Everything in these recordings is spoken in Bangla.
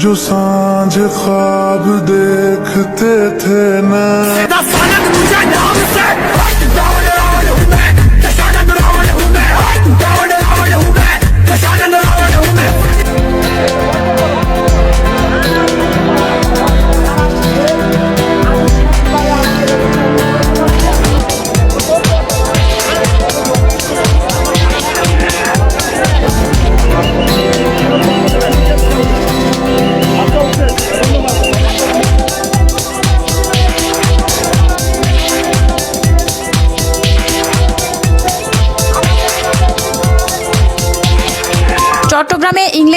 जो साँझ ख्वाब देखते थे ना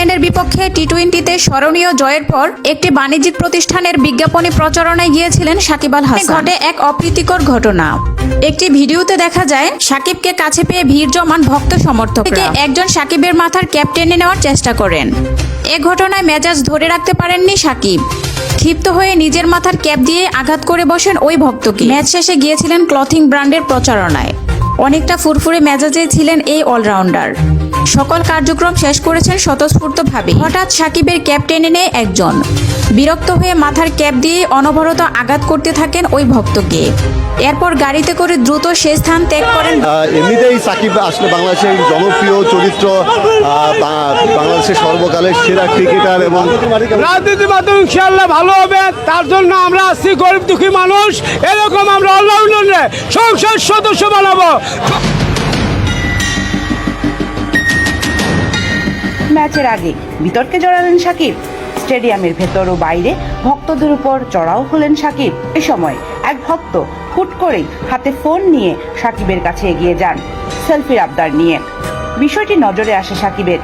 ইংল্যান্ডের বিপক্ষে টি টোয়েন্টিতে স্মরণীয় জয়ের পর একটি বাণিজ্যিক প্রতিষ্ঠানের বিজ্ঞাপনী প্রচারণায় গিয়েছিলেন সাকিব আল হাসান। ঘটে এক অপ্রীতিকর ঘটনা। একটি ভিডিওতে দেখা যায়, সাকিবকে কাছে পেয়ে ভিড় জমান ভক্ত সমর্থক থেকে একজন সাকিবের মাথার ক্যাপ টেনে নেওয়ার চেষ্টা করেন। এ ঘটনায় মেজাজ ধরে রাখতে পারেননি সাকিব। ক্ষিপ্ত হয়ে নিজের মাথার ক্যাপ দিয়ে আঘাত করে বসেন ওই ভক্তকে। ম্যাচ শেষে গিয়েছিলেন ক্লথিং ব্র্যান্ডের প্রচারণায়। অনেকটা ফুরফুরে মেজাজে ছিলেন এই অলরাউন্ডার। সকল কার্যক্রম শেষ করেছেন স্বতঃস্ফূর্তভাবে। হঠাৎ সাকিবের ক্যাপ টেনে নেয় একজন। বিরক্ত হয়ে মাথার ক্যাপ দিয়ে অনবরত আঘাত করতে থাকেন ওই ভক্তকে। এরপর গাড়িতে করে দ্রুত সে স্থান ত্যাগ করেন। এমনিতেই সাকিব আসলে বাংলাদেশের জনপ্রিয় চরিত্র বাংলাদেশের সর্বকালের সেরা ক্রিকেটার এবং রাজনীতির মাধ্যমে ইনশাল্লাহ ভালো হবে তার জন্য আমরা আসছি গরিব দুঃখী মানুষ এরকম আমরা অলরাউন্ডারে সংসদ সদস্য বানাবো। ম্যাচের আগে বিতর্কে জড়ালেন সাকিব স্টেডিয়ামের ভেতর ও বাইরে ভক্তদের উপর চড়াও হলেন সাকিব এ সময় এক ভক্ত হুট করেই হাতে ফোন নিয়ে সাকিবের কাছে এগিয়ে যান সেলফির আবদার নিয়ে। বিষয়টি নজরে আসে সাকিবের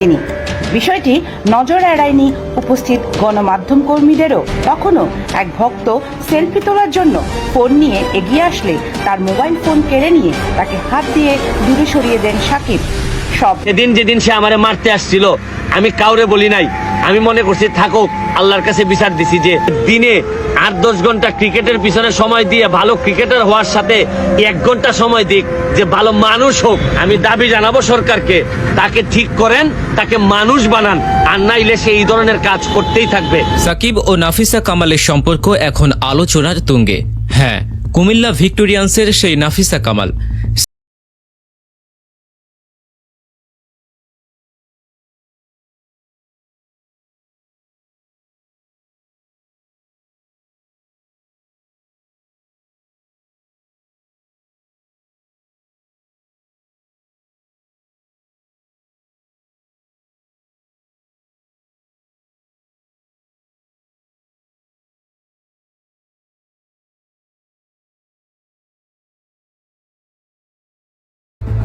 তিনি বিষয়টি নজর এড়ায়নি উপস্থিত গণমাধ্যম কর্মীদেরও। তখনও এক ভক্ত সেলফি তোলার জন্য ফোন নিয়ে এগিয়ে আসলে তার মোবাইল ফোন কেড়ে নিয়ে তাকে হাত দিয়ে দূরে সরিয়ে দেন সাকিব। সব সেদিন যেদিন সে আমারে মারতে আসছিল, আমি কাউরে বলি নাই। আমি মনে করছি থাকুক আল্লাহর কাছে বিচার দিছি যে দিনে আট দশ ঘণ্টা ক্রিকেটের পিছনে সময় দিয়ে ভালো ক্রিকেটার হওয়ার সাথে এক ঘণ্টা সময় দিক, যে ভালো মানুষ হোক। আমি দাবি জানাব সরকারকে, তাকে ঠিক করেন, তাকে মানুষ বানান, আর নাইলে সে এই ধরনের কাজ করতেই থাকবে। সাকিব ও নাফিসা কামালের সম্পর্ক এখন আলোচনার তুঙ্গে। হ্যাঁ কুমিল্লা ভিক্টোরিয়ান্সের সেই নাফিসা কামাল।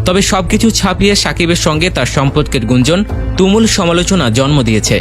তবে সবকিছু ছাপিয়ে সাকিবের সঙ্গে তার সম্পর্কের গুঞ্জন তুমুল সমালোচনা জন্ম দিয়েছে।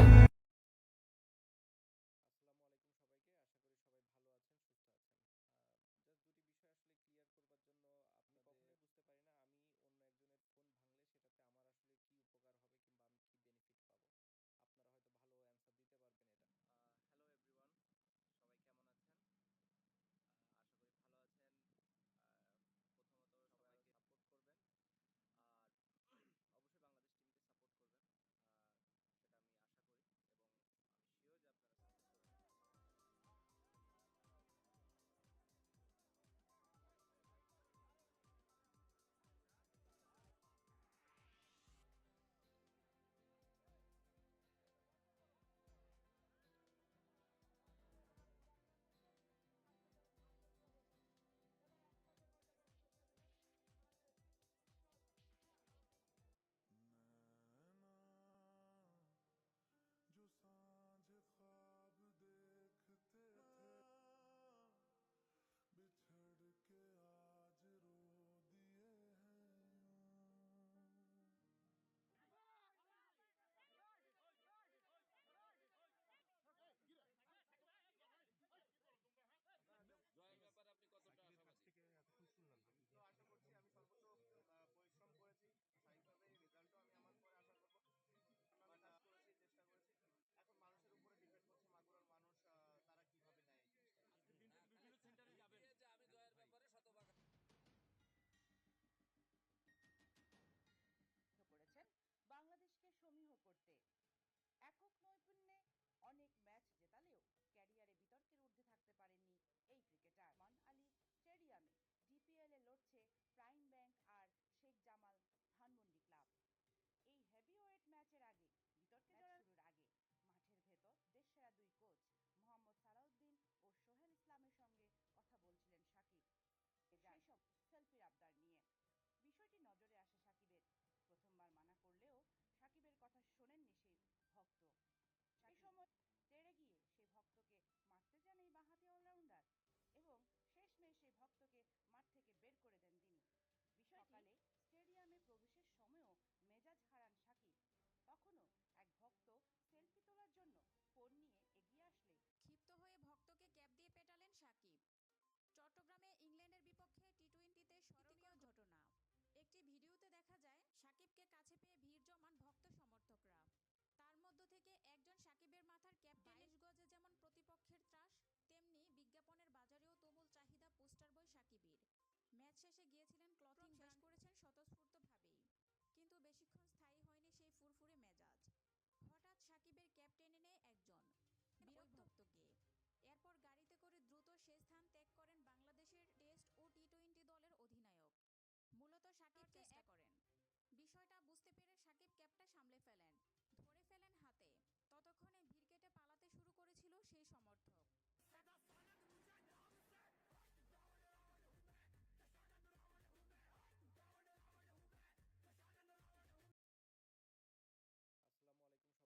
শেষে গিয়েছিলেন ক্লথিং শেষ করেছেন স্বতঃস্ফূর্তভাবেই। কিন্তু বেশিক্ষণ স্থায়ী হয়নি সেই ফুরফুরে মেজাজ। হঠাৎ সাকিবের ক্যাব টেনে নেয় একজন বিরক্তকে এরপর গাড়িতে করে দ্রুত সে স্থান ত্যাগ করেন বাংলাদেশের টেস্ট ও টি টোয়েন্টি দলের অধিনায়ক। মূলত সাকিব চেষ্টা করেন। বিষয়টা বুঝতে পেরে সাকিব ক্যাবটা সামলে ফেলেন।